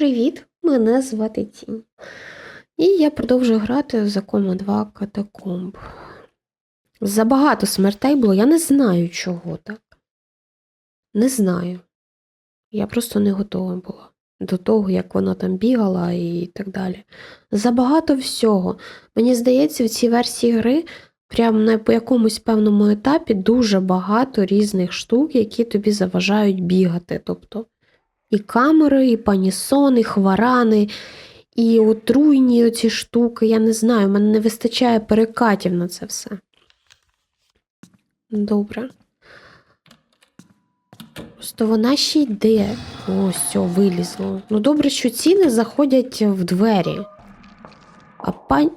Привіт, мене звати Тінь. І я продовжую грати в Закон 2 Катакомб. Забагато смертей було, я не знаю, чого так. Не знаю. Я просто не готова була до того, як вона там бігала і так далі. Забагато всього. Мені здається, в цій версії гри прямо на якомусь певному етапі дуже багато різних штук, які тобі заважають бігати. Тобто і камери, і панісон, і хварани, і отруйні оці штуки. Я не знаю, в мене не вистачає перекатів на це все. Добре. Просто вона ще йде. Ось, все, вилізло. Ну, добре, що ціни заходять в двері. А пань.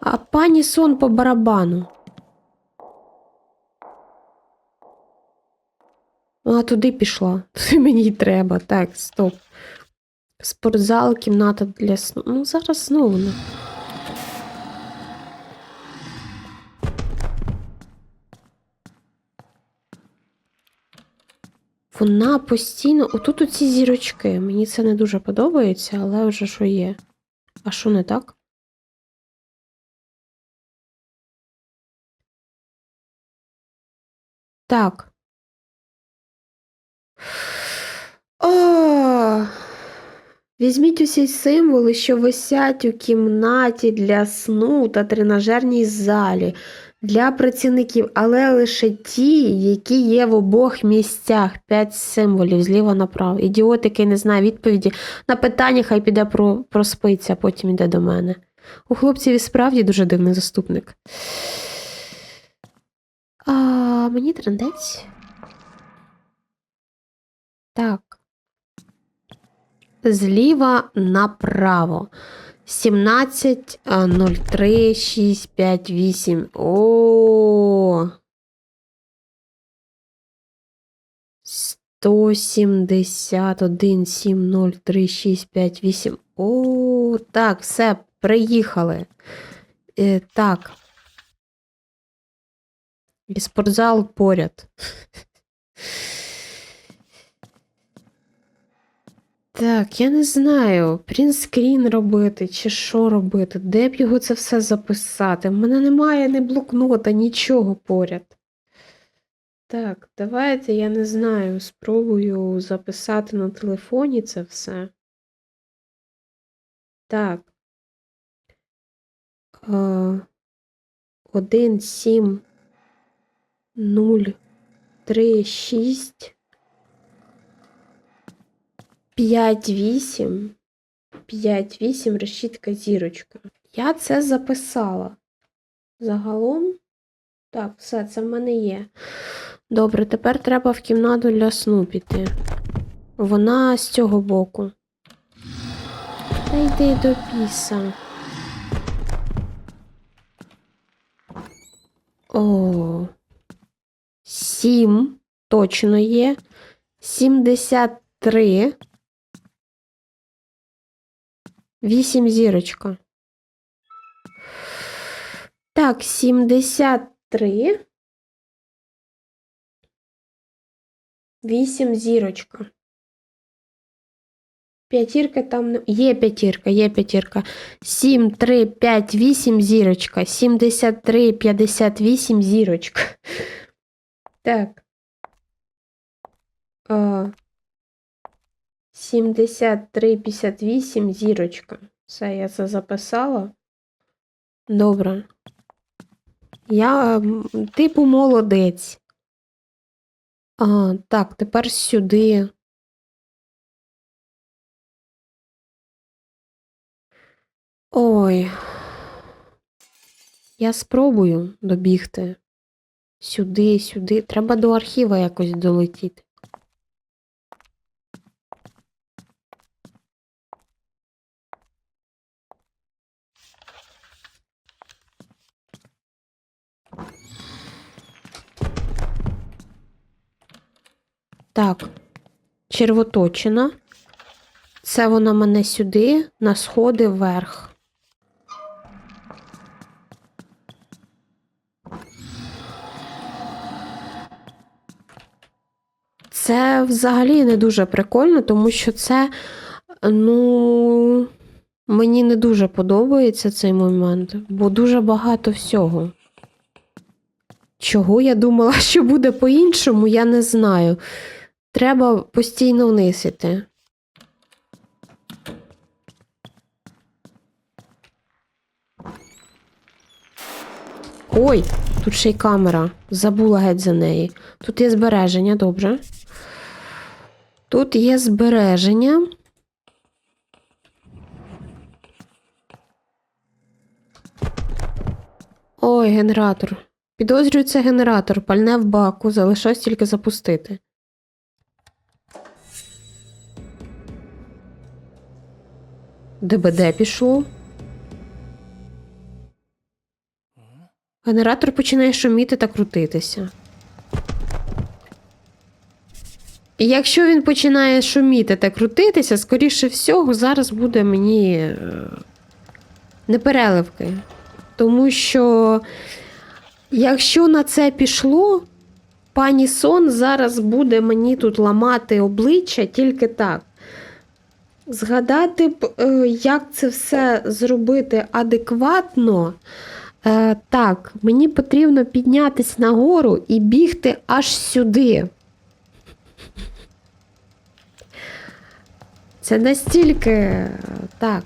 А пані сон по барабану. Туди пішла. Туди мені й треба. Так, стоп. Спортзал, кімната для сну. Ну, зараз знову. не. Вона постійно. Отут оці зірочки. Мені це не дуже подобається, але вже що є. А що не так? Так. О! Візьміть усі символи, що висять у кімнаті для сну та тренажерній залі для працівників, але лише ті, які є в обох місцях. П'ять символів зліва направо. Ідіот, який не знає відповіді на питання, хай піде про, проспиться, а потім йде до мене. У хлопців і справді дуже дивний заступник. А, мені трендець. Так. Зліва направо. 17, 03, 6, 5, 8. О. 171, 7, 0, 3, 6, 5, 8. О, так, все, приїхали. Е, так. І спортзал поряд. Так, я не знаю, принтскрін робити чи що робити, де б його це все записати. В мене немає ні блокнота, нічого поряд. Так, давайте, я не знаю, спробую записати на телефоні це все. Так. Е, Один, сім, нуль, три, шість. 5-8. 5-8 решітка зірочка. Я це записала. Загалом. Так, все, це в мене є. Добре, тепер треба в кімнату для сну піти. Вона з цього боку. Та йди до піса. О. Сім. Точно є. Сімдесят три. Вісім зірочка. Так, 73. Вісім зірочка. П'ятірка там не... Є п'ятірка, є п'ятірка. 7, 3, 5, 8 зірочка. 73, 58 зірочка. Так. А, 73, 58 зірочка. Все, я це записала. Добре. Я, типу, молодець. А, так, тепер сюди. Ой. Я спробую добігти. Сюди, сюди. Треба до архіва якось долетіти. Так, червоточина. Це вона мене сюди, на сходи вверх. Це взагалі не дуже прикольно, тому що це, ну, мені не дуже подобається цей момент, бо дуже багато всього. Чого я думала, що буде по-іншому, я не знаю. Треба постійно вниз іти. Ой, тут ще й камера. Забула геть за неї. Тут є збереження, добре. Тут є збереження. Ой, генератор. Підозрюю, це генератор. Пальне в баку, залишилось тільки запустити. ДБД пішло. Генератор починає шуміти та крутитися. І якщо він починає шуміти та крутитися, скоріше всього, зараз буде мені е, непереливки. Тому що, якщо на це пішло, пані Сон зараз буде мені тут ламати обличчя тільки так. Згадати б, е, як це все зробити адекватно. Е, так, мені потрібно піднятися нагору і бігти аж сюди. Це настільки е, так.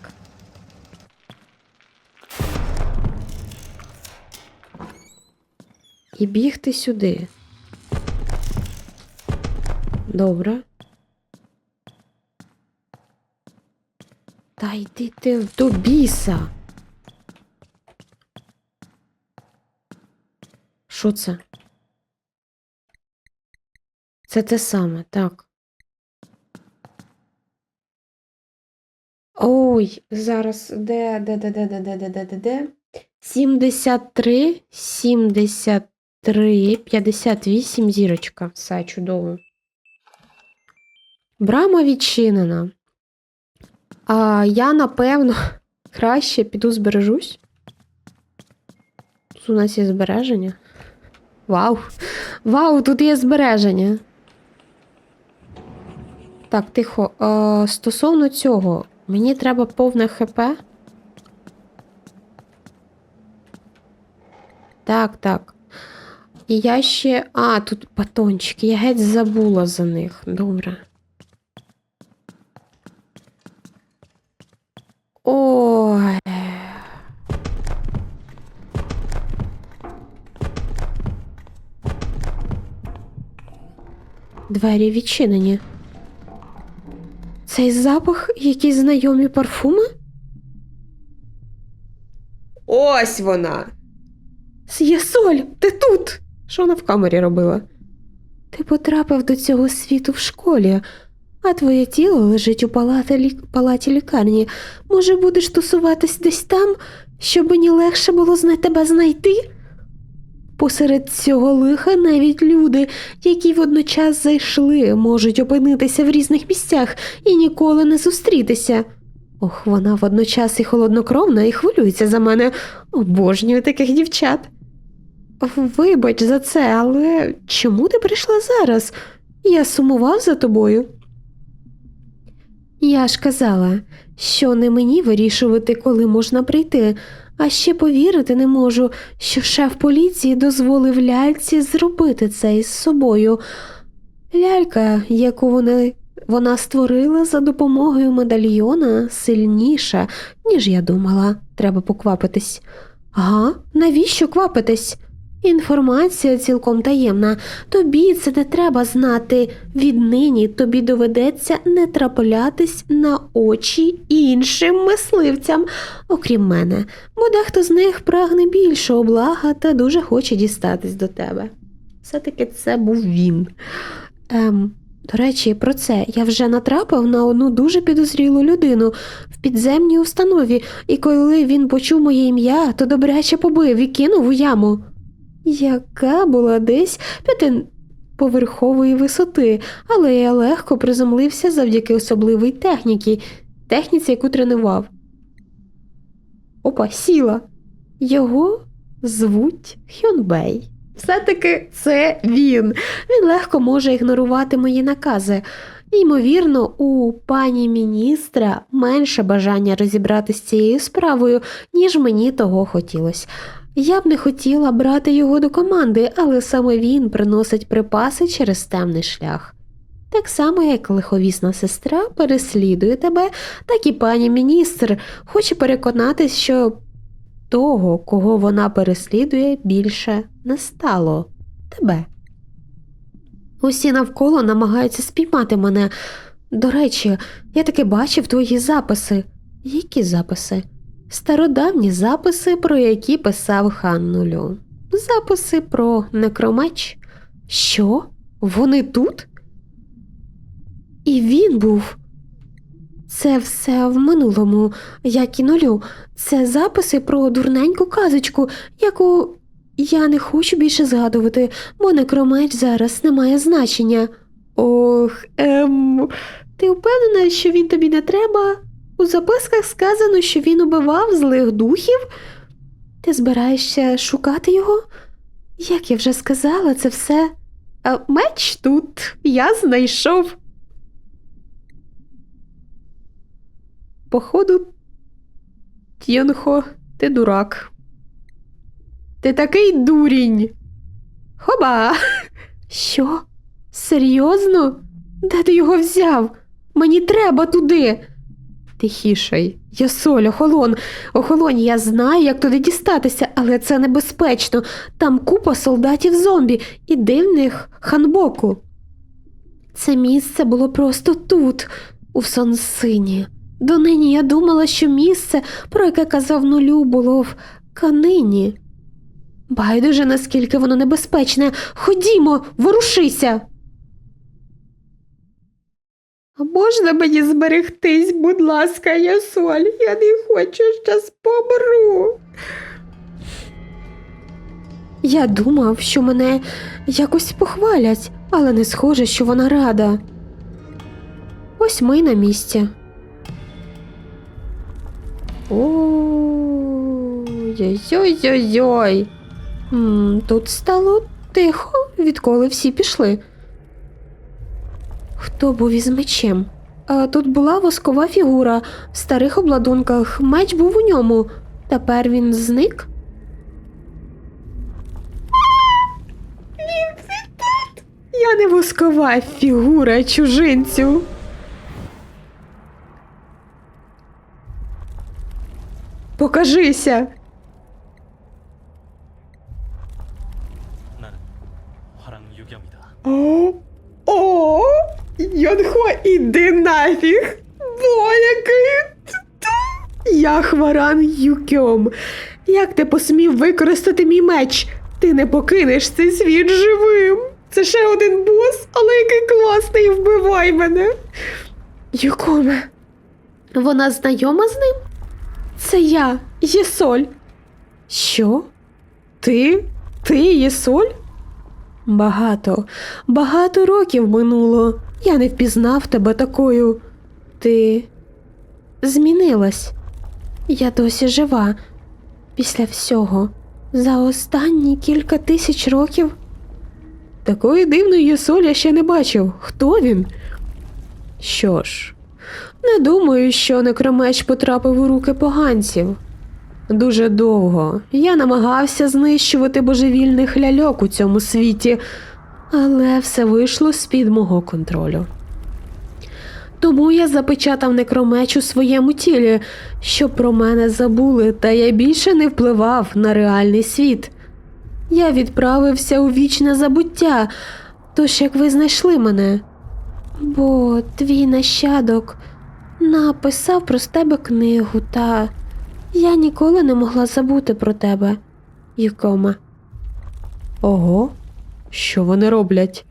І бігти сюди. Добре. Та йди ти до біса. Що це? Це те саме, так. Ой, зараз де, де, де, де, де, де, де, де, де, де? 73, 73, 58 зірочка. Все чудово. Брама відчинена. А я, напевно, краще піду збережусь. Тут у нас є збереження. Вау! Вау, тут є збереження. Так, тихо. Е, стосовно цього, мені треба повне ХП. Так, так. І я ще. А, тут батончики. Я геть забула за них. Добре. Ой. Двері відчинені. Цей запах, якісь знайомі парфуми? Ось вона. С'єсоль, ти тут. Що вона в камері робила? Ти потрапив до цього світу в школі, а твоє тіло лежить у палаті, лі... палаті лікарні. Може, будеш тусуватись десь там, щоб мені легше було тебе знайти? Посеред цього лиха навіть люди, які водночас зайшли, можуть опинитися в різних місцях і ніколи не зустрітися. Ох, вона водночас і холоднокровна, і хвилюється за мене. Обожнюю таких дівчат. Вибач за це, але чому ти прийшла зараз? Я сумував за тобою. Я ж казала, що не мені вирішувати, коли можна прийти, а ще повірити не можу, що шеф поліції дозволив ляльці зробити це із собою. Лялька, яку вони, вона створила за допомогою медальйона, сильніша, ніж я думала. Треба поквапитись. Ага, навіщо квапитись? Інформація цілком таємна. Тобі це не треба знати. Віднині тобі доведеться не траплятись на очі іншим мисливцям, окрім мене, бо дехто з них прагне більшого блага та дуже хоче дістатись до тебе. Все-таки це був він. Ем, до речі, про це я вже натрапив на одну дуже підозрілу людину в підземній установі, і коли він почув моє ім'я, то добряче побив і кинув у яму яка була десь п'ятиповерхової висоти, але я легко приземлився завдяки особливій техніці, техніці, яку тренував. Опа, сіла. Його звуть Хьонбей. Все-таки це він. Він легко може ігнорувати мої накази. Ймовірно, у пані міністра менше бажання розібратися з цією справою, ніж мені того хотілося. Я б не хотіла брати його до команди, але саме він приносить припаси через темний шлях. Так само, як лиховісна сестра переслідує тебе, так і пані міністр хоче переконатись, що того, кого вона переслідує, більше не стало тебе. Усі навколо намагаються спіймати мене. До речі, я таки бачив твої записи. Які записи? Стародавні записи, про які писав хан нулю. Записи про некромеч. Що? Вони тут? І він був. Це все в минулому, як і нулю. Це записи про дурненьку казочку, яку я не хочу більше згадувати, бо некромеч зараз не має значення. Ох, ем, ти впевнена, що він тобі не треба? У записках сказано, що він убивав злих духів. Ти збираєшся шукати його? Як я вже сказала, це все. А меч тут я знайшов. Походу, Т'єнхо, ти дурак. Ти такий дурінь. Хоба. Що? Серйозно? Де ти його взяв? Мені треба туди. Тихішай, я соль, охолон. Охолонь, я знаю, як туди дістатися, але це небезпечно. Там купа солдатів зомбі і дивних ханбоку. Це місце було просто тут, у Сонсині. Донині я думала, що місце, про яке казав нулю, було в канині. Байдуже, наскільки воно небезпечне. Ходімо, ворушися. Можна мені зберегтись, будь ласка, я соль, я не хочу щас помру. Я думав, що мене якось похвалять, але не схоже, що вона рада. Ось ми на місці. Ой-ой-ой-ой. Тут стало тихо, відколи всі пішли. Хто був із мечем? А тут була воскова фігура в старих обладунках. Меч був у ньому. Тепер він зник. Я не воскова фігура чужинцю. Покажися. Іди нафіг. Бо який Я Хваран Юкьом. Як ти посмів використати мій меч? Ти не покинеш цей світ живим. Це ще один бос, але який класний, вбивай мене. Юкоме. Вона знайома з ним? Це я, Єсоль. Що? Ти? Ти Єсоль? Багато, багато років минуло. Я не впізнав тебе такою. Ти змінилась. Я досі жива. Після всього. За останні кілька тисяч років. Такої дивної Єсоль я ще не бачив. Хто він? Що ж, не думаю, що некромеч потрапив у руки поганців. Дуже довго я намагався знищувати божевільних ляльок у цьому світі, але все вийшло з-під мого контролю. Тому я запечатав некромеч у своєму тілі, щоб про мене забули, та я більше не впливав на реальний світ. Я відправився у вічне забуття, тож як ви знайшли мене. Бо твій нащадок написав про тебе книгу, та я ніколи не могла забути про тебе, Юкома. Ого, що вони роблять?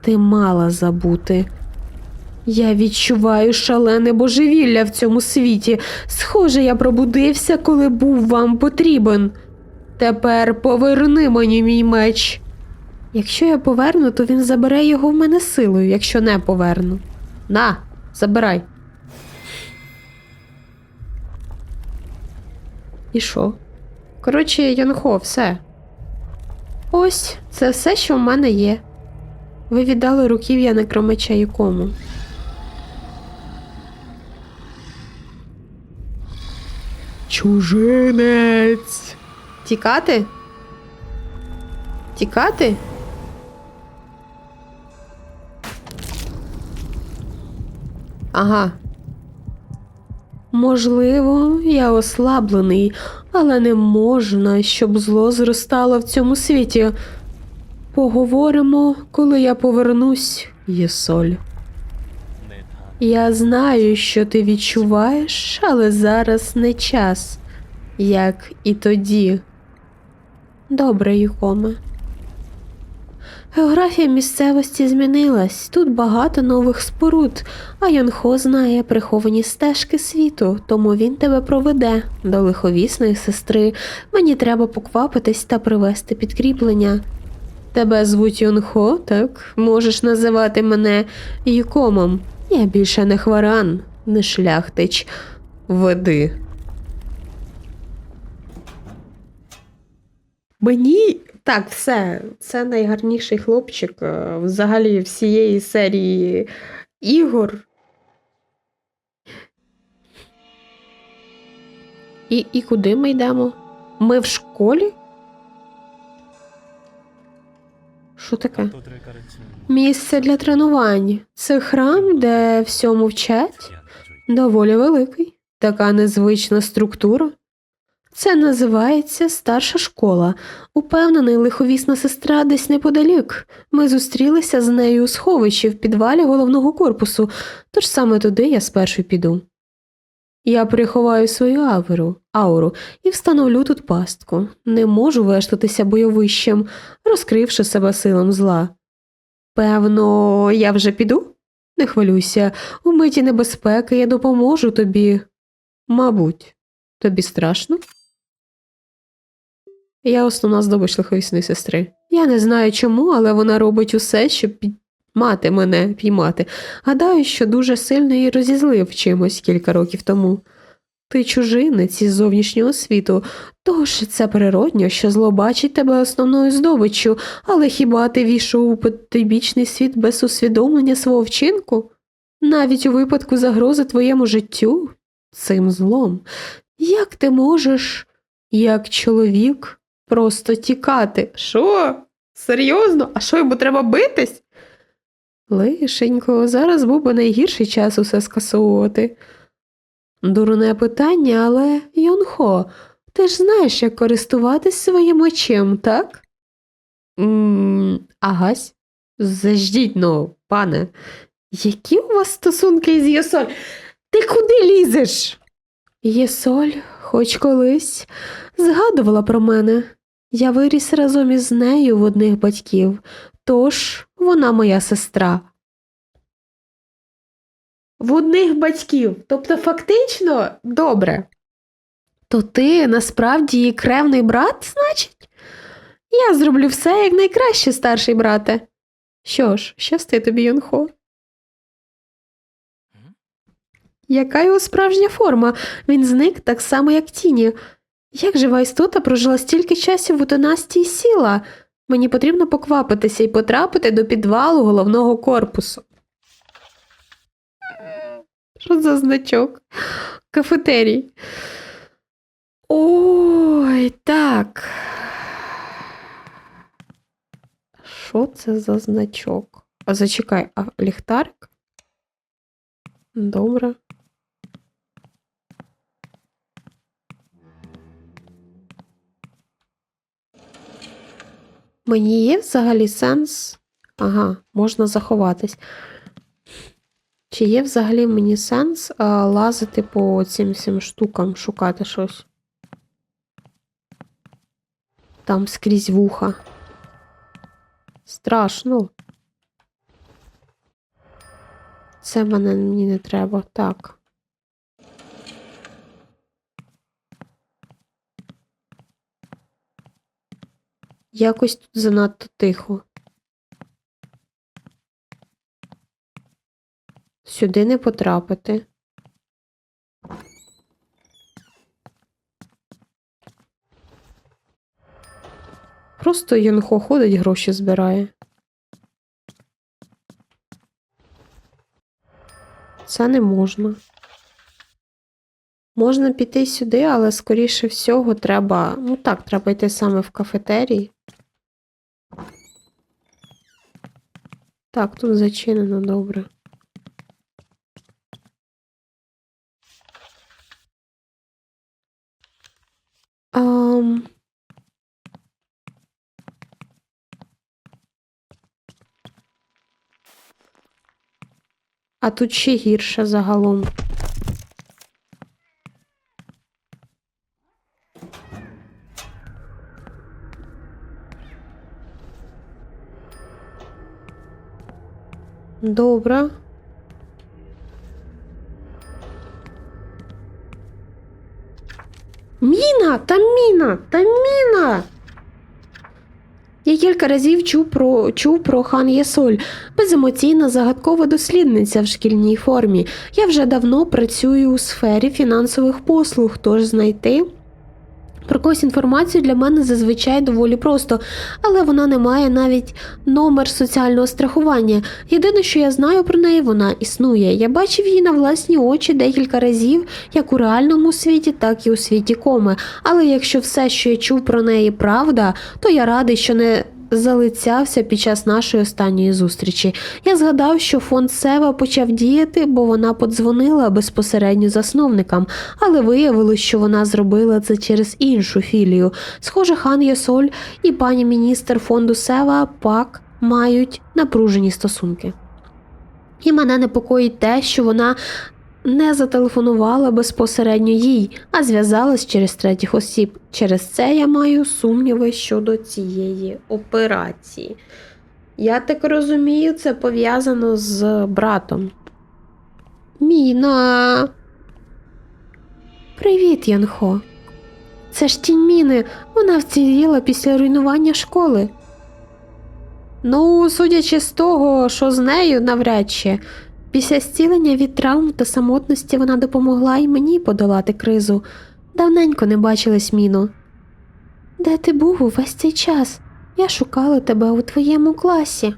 Ти мала забути. Я відчуваю шалене божевілля в цьому світі. Схоже, я пробудився, коли був вам потрібен. Тепер поверни мені мій меч. Якщо я поверну, то він забере його в мене силою, якщо не поверну. На, забирай. І що? Коротше, Янхо, все. Ось, це все, що в мене є. Ви віддали руків'я некромеча якому. Чужинець. Тікати? Тікати? Ага. Можливо, я ослаблений, але не можна, щоб зло зростало в цьому світі. Поговоримо, коли я повернусь, Єсоль. Я знаю, що ти відчуваєш, але зараз не час, як і тоді. Добре, Юкоме. Географія місцевості змінилась. Тут багато нових споруд, а Йонхо знає приховані стежки світу, тому він тебе проведе до лиховісної сестри. Мені треба поквапитись та привезти підкріплення. Тебе звуть Йонхо, так? Можеш називати мене Юкомом. Я більше не хваран, не шляхтич. Веди. Мені так, все. Це найгарніший хлопчик е, взагалі всієї серії ігор. І, І куди ми йдемо? Ми в школі? Що таке? Місце для тренувань. Це храм, де всьому вчать доволі великий. Така незвична структура. Це називається старша школа. Упевнений, лиховісна сестра десь неподалік. Ми зустрілися з нею у сховищі в підвалі головного корпусу, тож саме туди я спершу піду. Я приховаю свою ауру, ауру і встановлю тут пастку. Не можу вештатися бойовищем, розкривши себе силам зла. Певно, я вже піду? Не хвилюйся, у миті небезпеки я допоможу тобі. Мабуть, тобі страшно? Я основна здобич лиховісної сестри. Я не знаю чому, але вона робить усе, щоб підмати мене, піймати. Гадаю, що дуже сильно її розізлив чимось кілька років тому. Ти чужинець із зовнішнього світу, тож це природньо, що зло бачить тебе основною здобиччю, але хіба ти війшов у потойбічний світ без усвідомлення свого вчинку? Навіть у випадку загрози твоєму життю цим злом. Як ти можеш, як чоловік, просто тікати? Що? Серйозно? А що йому треба битись? Лишенько, зараз був би найгірший час усе скасовувати. Дурне питання, але Йонхо, ти ж знаєш, як користуватись своїм очем, так? м агась. Заждіть, ну, пане. Які у вас стосунки із Єсоль? Ти куди лізеш? Єсоль, хоч колись, згадувала про мене. Я виріс разом із нею в одних батьків, тож вона моя сестра. В одних батьків, тобто фактично добре. То ти насправді її кревний брат, значить? Я зроблю все як найкраще, старший брате. Що ж, щасти тобі, Йонхо. Яка його справжня форма? Він зник так само, як тіні. Як жива істота прожила стільки часів у династії сіла? Мені потрібно поквапитися і потрапити до підвалу головного корпусу. Що за значок? Кафетерій. Ой, так. Що це за значок? А зачекай, а ліхтарик? Добре. Мені є взагалі сенс. Ага, можна заховатись. Чи є взагалі мені сенс а, лазити по цим всім штукам, шукати щось? Там скрізь вуха. Страшно. Це мене мені не треба. Так. Якось тут занадто тихо. Сюди не потрапити. Просто Йонхо ходить, гроші збирає. Це не можна. Можна піти сюди, але скоріше всього треба. Ну так, треба йти саме в кафетерій. Так, тут зачинено добре. Ам... А тут ще гірше загалом. Добре. Міна! Та міна! Та міна! Я кілька разів чув про, чув про хан Єсоль, беземоційна загадкова дослідниця в шкільній формі. Я вже давно працюю у сфері фінансових послуг, тож знайти про когось інформацію для мене зазвичай доволі просто, але вона не має навіть номер соціального страхування. Єдине, що я знаю про неї, вона існує. Я бачив її на власні очі декілька разів, як у реальному світі, так і у світі коми. Але якщо все, що я чув про неї, правда, то я радий, що не залицявся під час нашої останньої зустрічі. Я згадав, що фонд Сева почав діяти, бо вона подзвонила безпосередньо засновникам, але виявилось, що вона зробила це через іншу філію. Схоже, хан Йосоль і пані міністр фонду Сева пак мають напружені стосунки. І мене непокоїть те, що вона не зателефонувала безпосередньо їй, а зв'язалась через третіх осіб. Через це я маю сумніви щодо цієї операції. Я так розумію, це пов'язано з братом. Міна. Привіт, Янхо. Це ж тінь міни. Вона вціліла після руйнування школи. Ну, судячи з того, що з нею навряд чи. Після зцілення від травм та самотності вона допомогла і мені подолати кризу. Давненько не бачились, Міно. Де ти був увесь цей час? Я шукала тебе у твоєму класі.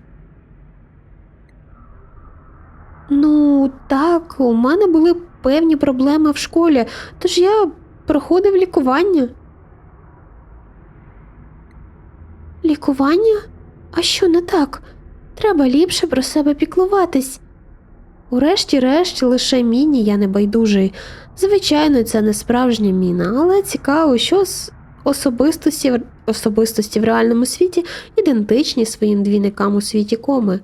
Ну, так, у мене були певні проблеми в школі, тож я проходив лікування. Лікування? А що не так? Треба ліпше про себе піклуватись. Урешті-решт, лише міні я не байдужий. Звичайно, це не справжня міна, але цікаво, що з особистості, особистості в реальному світі ідентичні своїм двійникам у світі коми.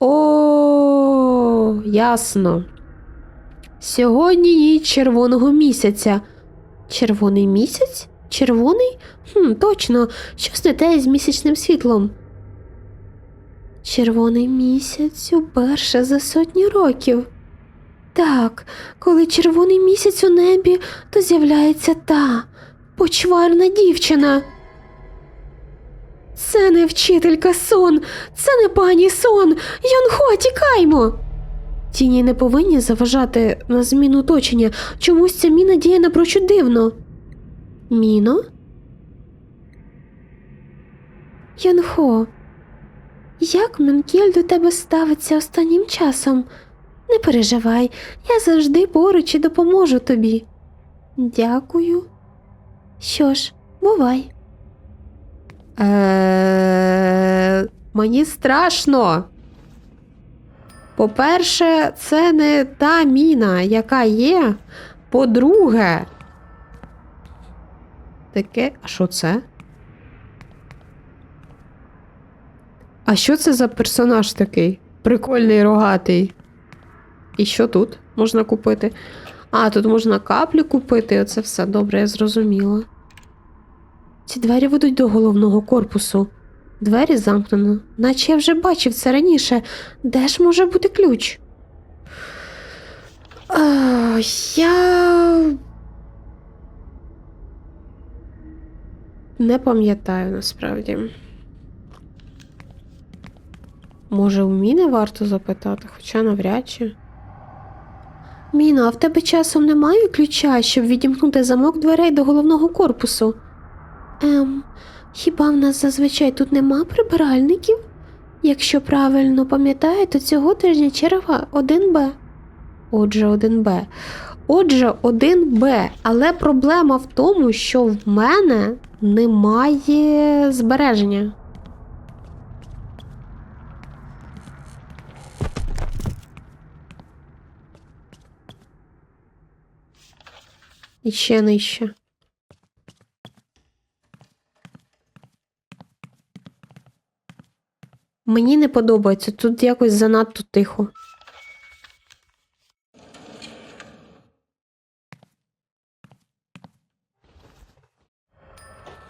О, ясно. Сьогодні ніч червоного місяця. Червоний місяць? Червоний? Хм, точно, щось не те з місячним світлом. Червоний місяць уперше за сотні років. Так, коли червоний місяць у небі, то з'являється та почварна дівчина. Це не вчителька сон, це не пані сон. Йонхо, тікаймо. Тіні не повинні заважати на зміну оточення. Чомусь ця міна діє напрочуд дивно. Міно? Янхо, як Менкіль до тебе ставиться останнім часом? Не переживай, я завжди поруч і допоможу тобі. Дякую. Що ж, бувай. Е, мені страшно. По-перше, це не та міна, яка є. По-друге. Таке, а що це? А що це за персонаж такий? Прикольний рогатий. І що тут можна купити? А, тут можна каплі купити, оце все добре, я зрозуміла. Ці двері ведуть до головного корпусу. Двері замкнено, наче я вже бачив це раніше. Де ж може бути ключ? А, я. Не пам'ятаю насправді. Може, у Міни варто запитати, хоча навряд чи. Міна, а в тебе часом немає ключа, щоб відімкнути замок дверей до головного корпусу? Ем, Хіба в нас зазвичай тут нема прибиральників? Якщо правильно пам'ятаю, то цього тижня черга 1Б. Отже, 1Б. Отже, 1Б. Але проблема в тому, що в мене немає збереження. І ще нижче. Мені не подобається, тут якось занадто тихо.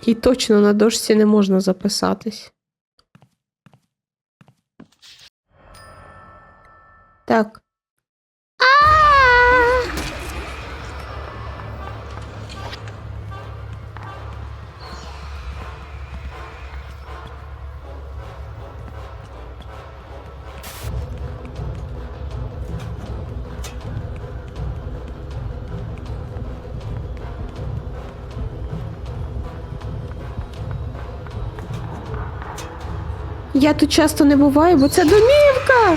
І точно на дошці не можна записатись. Так. А! Я тут часто не буваю, бо це домівка.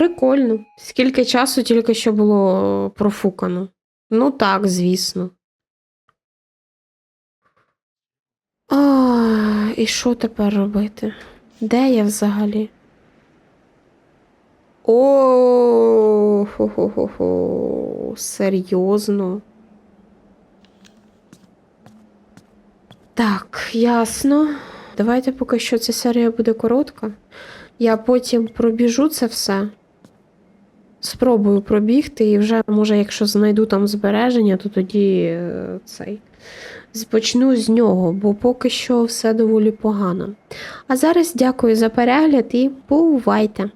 Прикольно. Скільки часу тільки що було профукано. Ну так, звісно. А, і що тепер робити? Де я взагалі? О, хо-хо-хо-хо. Серйозно. Так, ясно. Давайте поки що ця серія буде коротка. Я потім пробіжу це все. Спробую пробігти, і вже, може, якщо знайду там збереження, то тоді е, цей. Почну з нього, бо поки що все доволі погано. А зараз дякую за перегляд і бувайте!